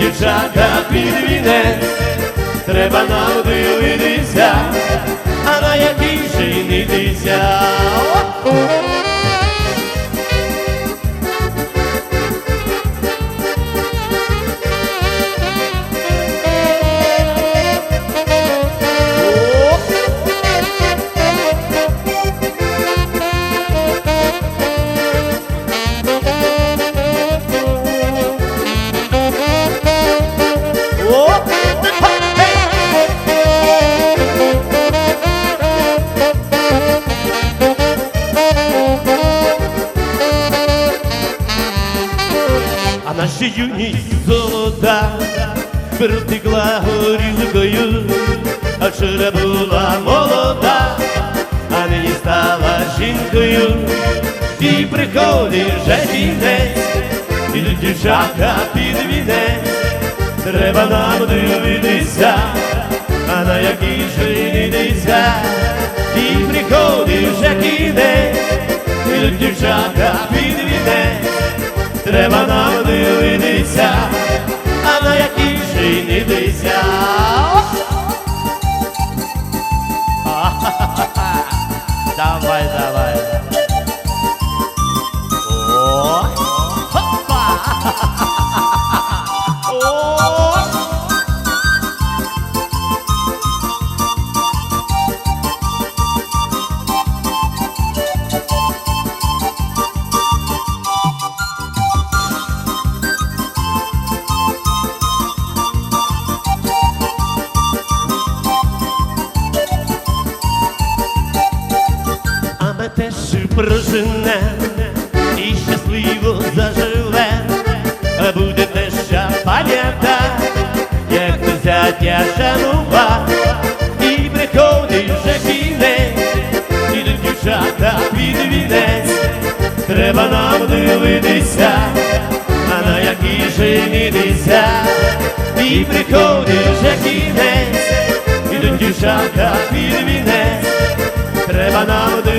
дівчата під вінець, треба нам дивитися, а на який йдися. Наша юність золота Притекла горілкою, а вчора була молода, а нині стала жінкою, і приходить вже кінець, ідуть дівчата під вінець, треба нам дивитися, а на який же не йдеться, і приходить вже кінець, ідуть дівчата під вінець. Треба нам дивитися, а на який же й не дися. Давай, давай. Прожене і щасливо заживе, а будете ще пам'ятати, як ми зятя шанува, і приходить вже кінець, ідуть дівчата під вінець, треба нам дивитися, а на який же не йдеться, і приходить вже кінець, ідуть дівчата під вінець. Треба нам дивитися,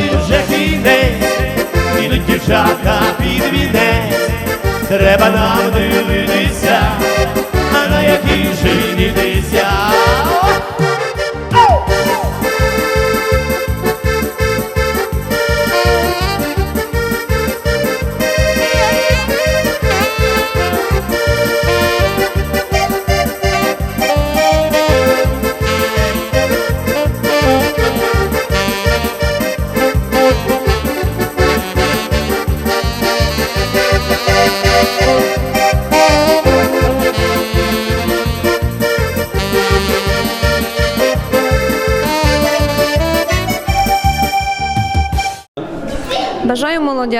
приходить вже кінець, і дівчата під вінець. Треба нам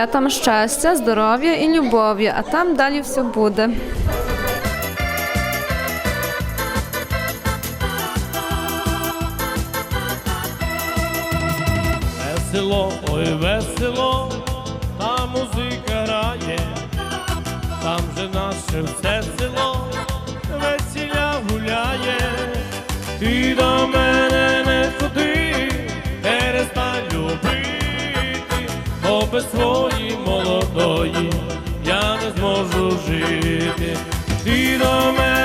Бажаю молодятам щастя, здоров'я і любові, а там далі все буде. Весело, ой, весело, там музика грає, там же наше все село, весіля гуляє, ти до мене твої я не зможу жити. Ти до мене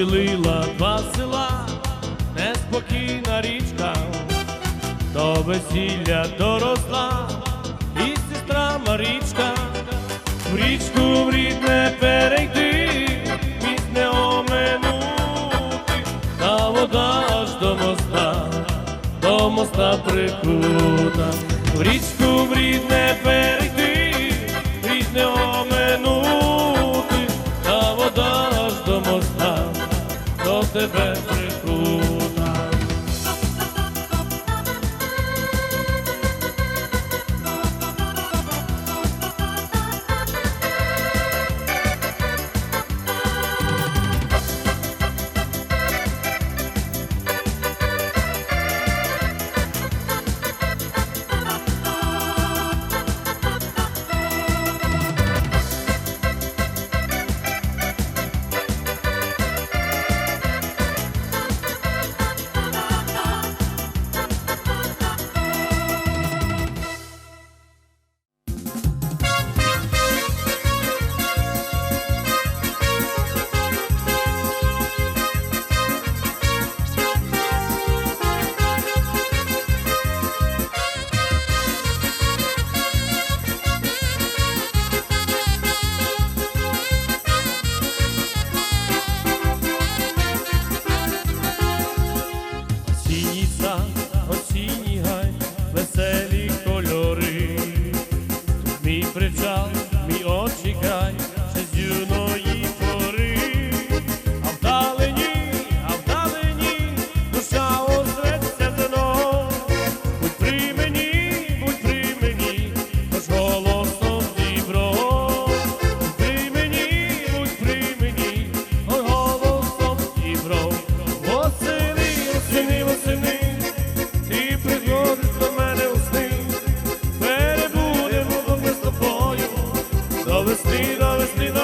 розділила два села, неспокійна річка, до весілля доросла, і сестра Марічка, в річку в рідне перейти, міст не оминути, та вода аж до моста, до моста прикута, в річку в рідне перейти, до тебе до весни, до.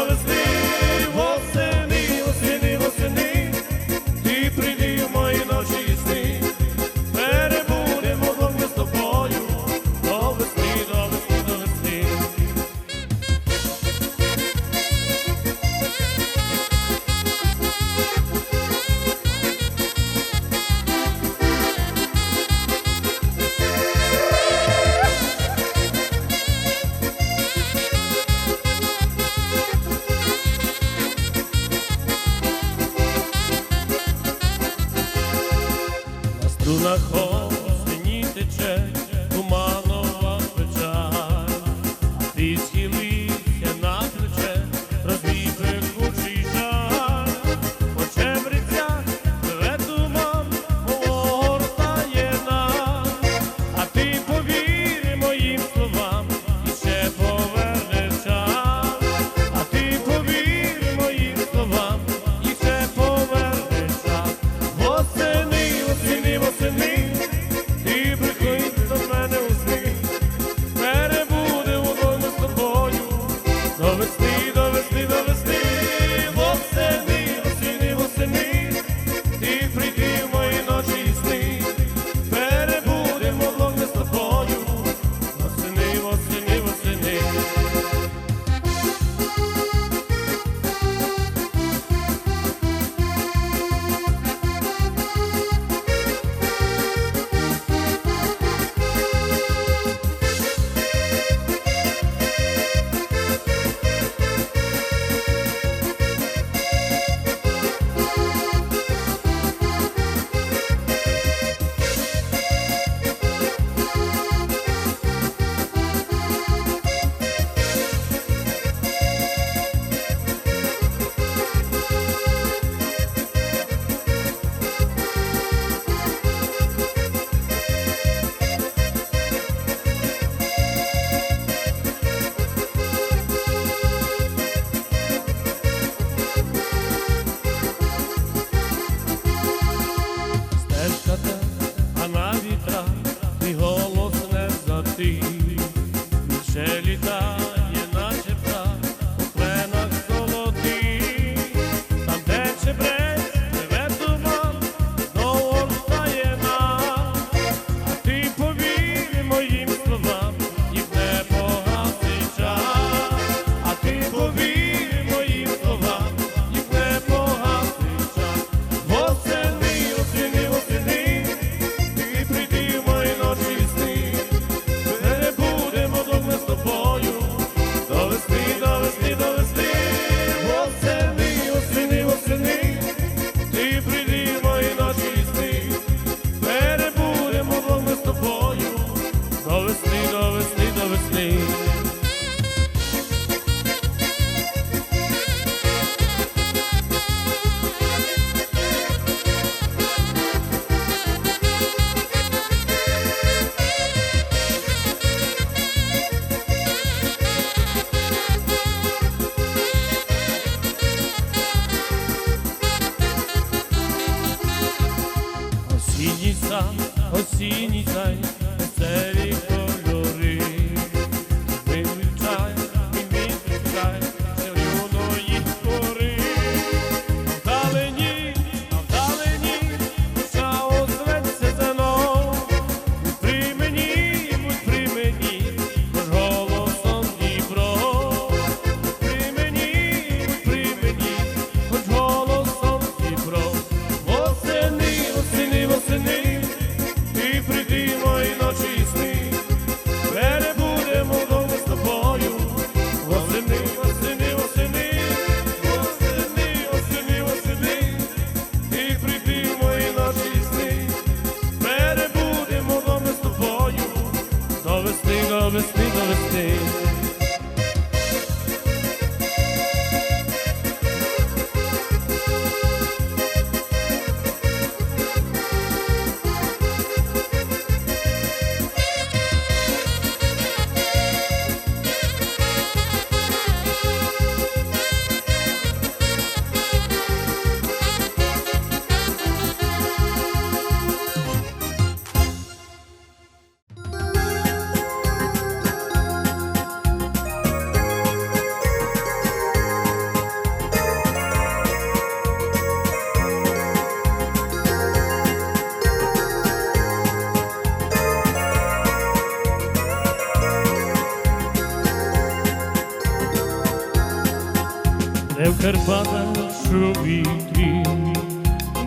де в Карпатах чу вітрі,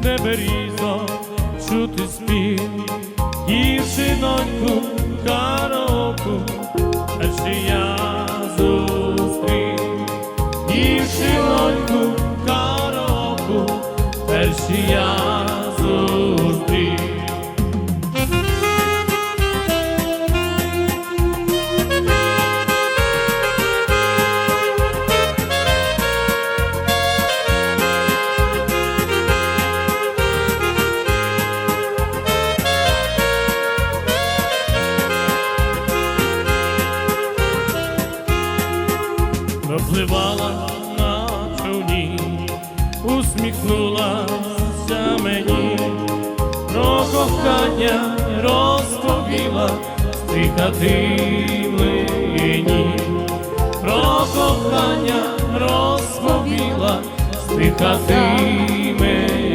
де берізо чути спів, дівчиноньку кар. на човні, усміхнулася мені, про кохання розповіла. Стиха про кохання розповіла. Стиха мені.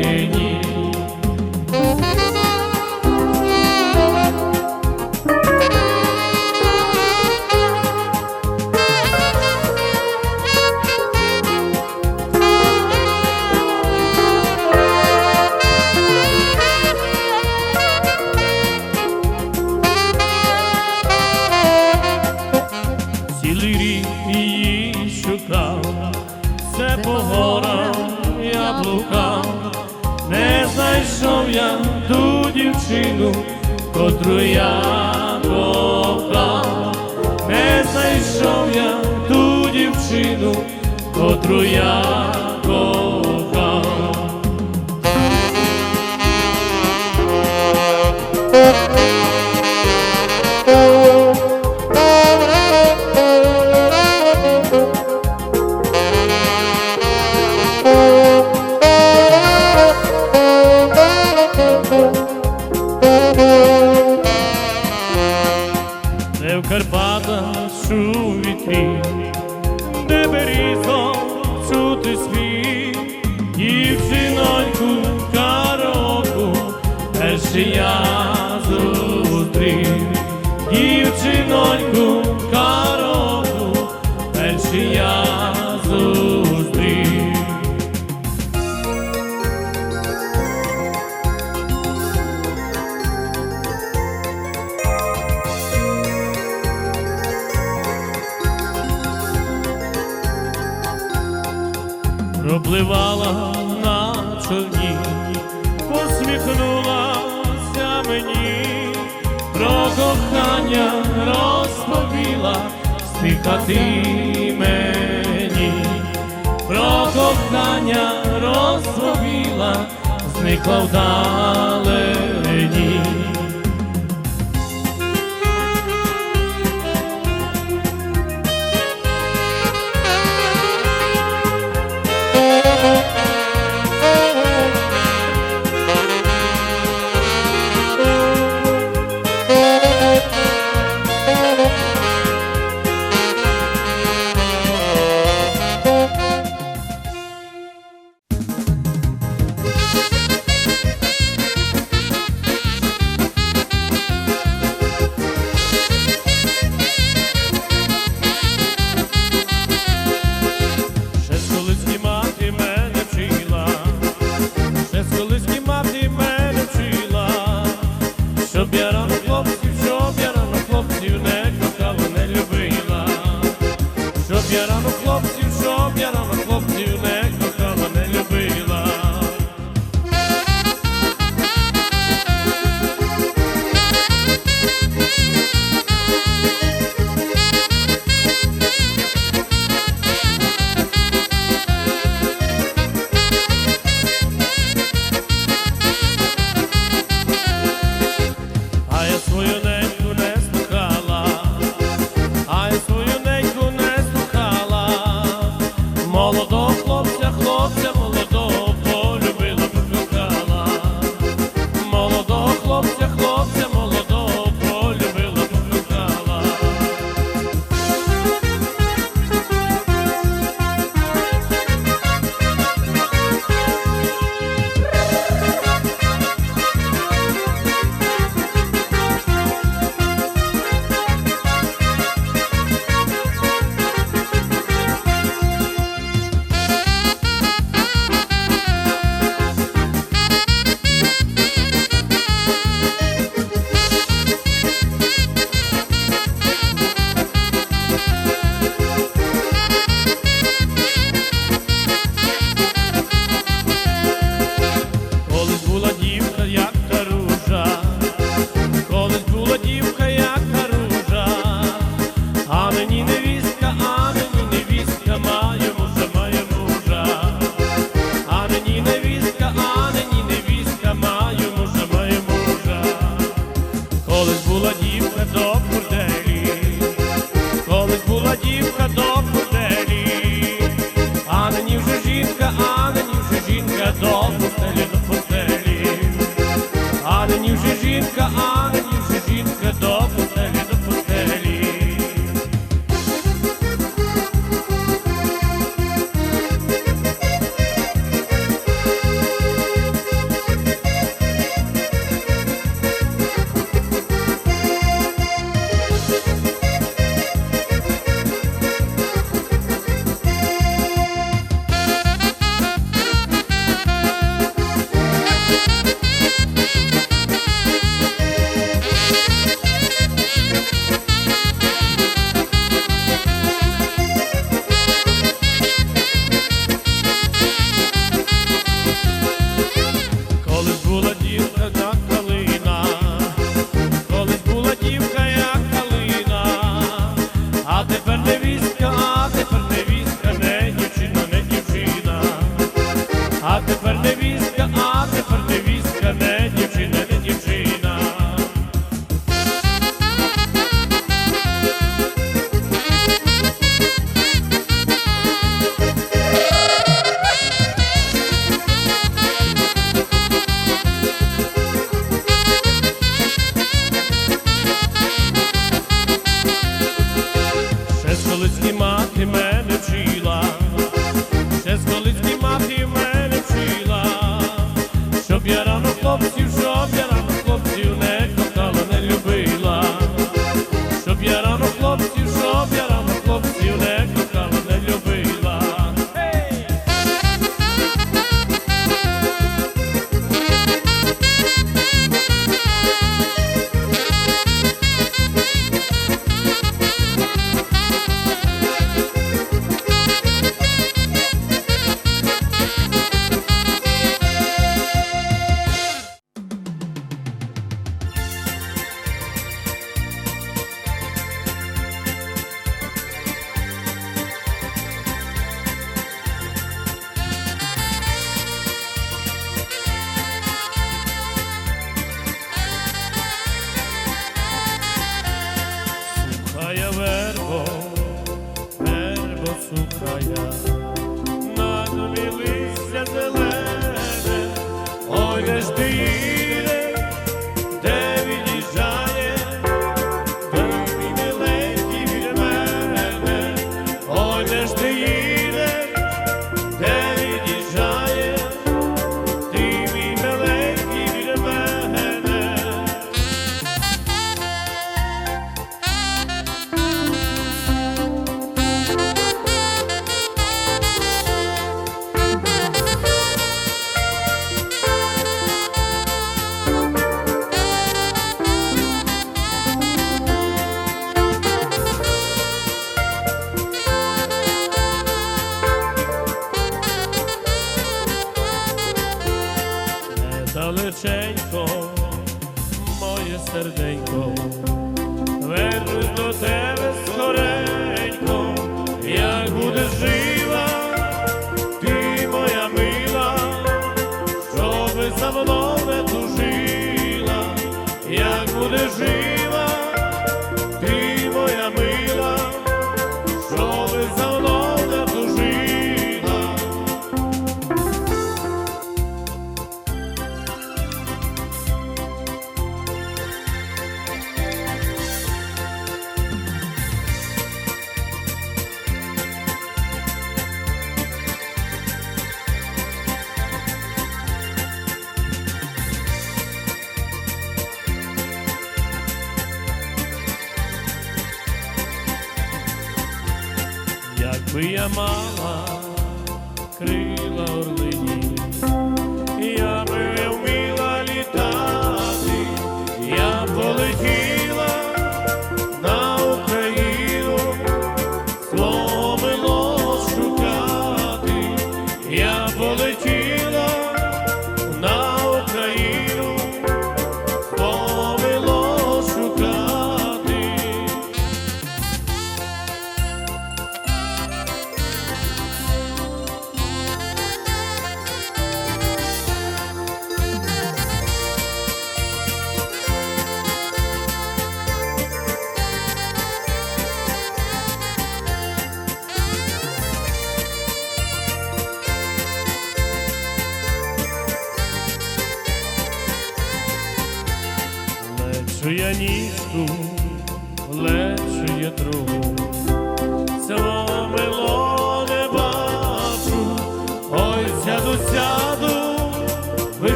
котру я не знайшов я ту дівчину, котру я.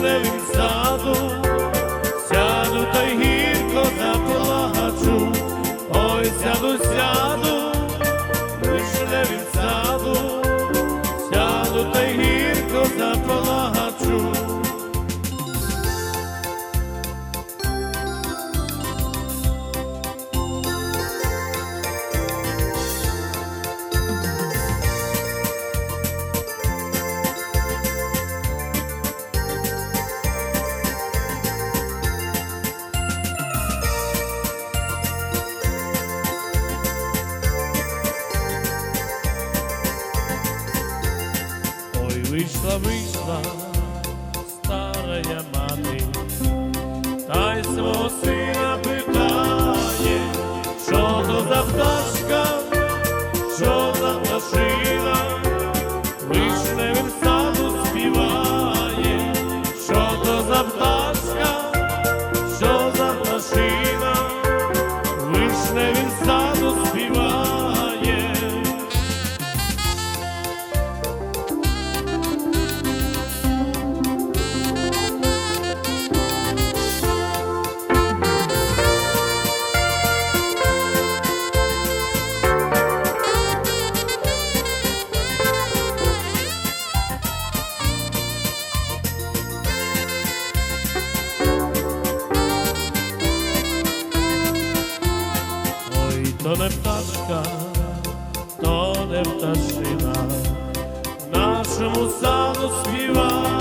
televisão. Саду співає,